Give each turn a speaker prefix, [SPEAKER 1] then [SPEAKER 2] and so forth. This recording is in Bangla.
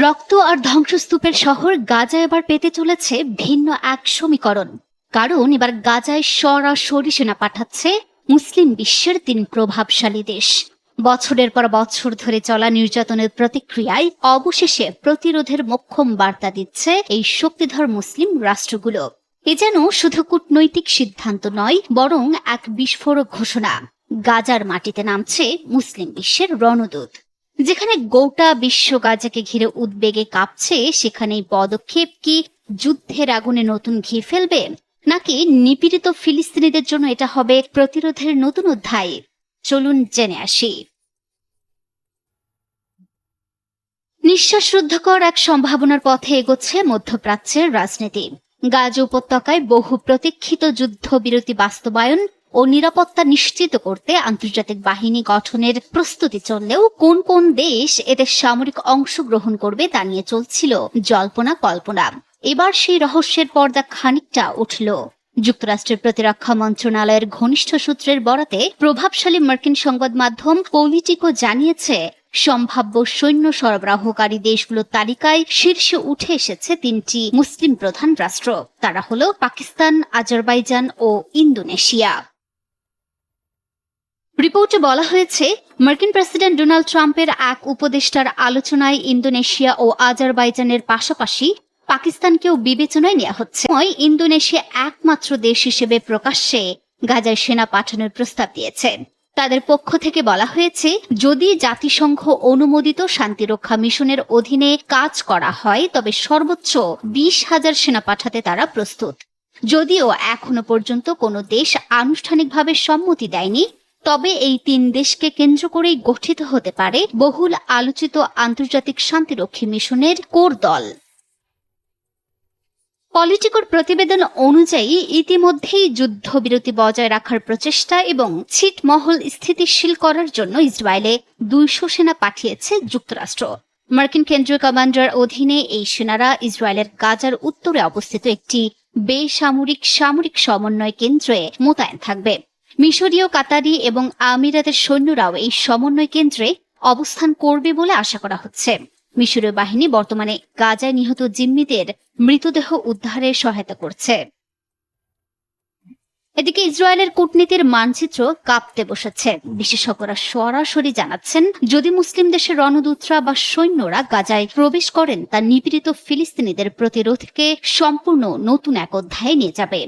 [SPEAKER 1] রক্ত আর ধ্বংসস্তূপের শহর গাজা এবার পেতে চলেছে ভিন্ন এক সমীকরণ। কারণ এবার গাজায় সরাসরি সেনা পাঠাচ্ছে মুসলিম বিশ্বের তিন প্রভাবশালী দেশ। বছরের পর বছর ধরে চলা নির্যাতনের প্রতিক্রিয়ায় অবশেষে প্রতিরোধের মোক্ষম বার্তা দিচ্ছে এই শক্তিধর মুসলিম রাষ্ট্রগুলো। এ যেন শুধু কূটনৈতিক সিদ্ধান্ত নয়, বরং এক বিস্ফোরক ঘোষণা। গাজার মাটিতে নামছে মুসলিম বিশ্বের রণদূত। যেখানে গোটা বিশ্ব গাজাকে ঘিরে উদ্বেগে কাঁপছে সেখানে পদক্ষেপ কি যুদ্ধের আগুনে নতুন ঘি ফেলবে, নাকি নিপীড়িত ফিলিস্তিনিদের জন্য এটা হবে প্রতিরোধের নতুন অধ্যায়? চলুন জেনে আসি। নিঃশ্বাসরুদ্ধকর এক সম্ভাবনার পথে এগোচ্ছে মধ্যপ্রাচ্যের রাজনীতি। গাজ উপত্যকায় বহু প্রতীক্ষিত যুদ্ধবিরতি বাস্তবায়ন ও নিরাপত্তা নিশ্চিত করতে আন্তর্জাতিক বাহিনী গঠনের প্রস্তুতি চললেও কোন কোন দেশ এতে সামরিক অংশগ্রহণ করবে তা নিয়ে চলছিল জল্পনা কল্পনা। এবার সেই রহস্যের পর্দা খানিকটা উঠল। যুক্তরাষ্ট্রের প্রতিরক্ষা মন্ত্রণালয়ের ঘনিষ্ঠ সূত্রের বরাতে প্রভাবশালী মার্কিন সংবাদ মাধ্যম পলিটিকো জানিয়েছে, সম্ভাব্য সৈন্য সরবরাহকারী দেশগুলোর তালিকায় শীর্ষে উঠে এসেছে তিনটি মুসলিম প্রধান রাষ্ট্র। তারা হল পাকিস্তান, আজারবাইজান ও ইন্দোনেশিয়া। রিপোর্টে বলা হয়েছে, মার্কিন প্রেসিডেন্ট ডোনাল্ড ট্রাম্পের এক উপদেষ্টার আলোচনায় ইন্দোনেশিয়া ও আজারবাইজানের পাশাপাশি পাকিস্তানকেও বিবেচনায় নেওয়া হচ্ছে। ইন্দোনেশিয়া একমাত্র দেশ হিসেবে প্রকাশ্যে গাজায় সেনা পাঠানোর প্রস্তাব দিয়েছে। তাদের পক্ষ থেকে বলা হয়েছে, যদি জাতিসংঘ অনুমোদিত শান্তিরক্ষা মিশনের অধীনে কাজ করা হয়, তবে সর্বোচ্চ বিশ হাজার সেনা পাঠাতে তারা প্রস্তুত। যদিও এখনও পর্যন্ত কোনো দেশ আনুষ্ঠানিকভাবে সম্মতি দেয়নি তবে এই তিন দেশকে কেন্দ্র করেই গঠিত হতে পারে বহুল আলোচিত আন্তর্জাতিক শান্তিরক্ষী মিশনের কোর দল। পলিটিকোর প্রতিবেদন অনুযায়ী ইতিমধ্যেই যুদ্ধবিরতি বজায় রাখার প্রচেষ্টা এবং ছিটমহল স্থিতিশীল করার জন্য ইসরায়েলে দুইশো সেনা পাঠিয়েছে যুক্তরাষ্ট্র। মার্কিন কেন্দ্রীয় কমান্ডার অধীনে এই সেনারা ইসরায়েলের গাজার উত্তরে অবস্থিত একটি বেসামরিক সামরিক সমন্বয় কেন্দ্রে মোতায়েন থাকবে। মিশরীয়, কাতারি এবং আমিরাতের সৈন্যরাও এই সমন্বয় কেন্দ্রে অবস্থান করবে বলে আশা করা হচ্ছে। মিশরীয় বাহিনী বর্তমানে গাজায় নিহত জিম্মিদের মৃতদেহ উদ্ধারে সহায়তা করছে। এদিকে ইসরায়েলের কূটনীতির মানচিত্র কাঁপতে বসেছে। বিশেষজ্ঞরা সরাসরি জানাচ্ছেন, যদি মুসলিম দেশের রণদূতরা বা সৈন্যরা গাজায় প্রবেশ করেন, তা নিপীড়িত ফিলিস্তিনিদের প্রতিরোধকে সম্পূর্ণ নতুন এক অধ্যায়ে নিয়ে যাবে।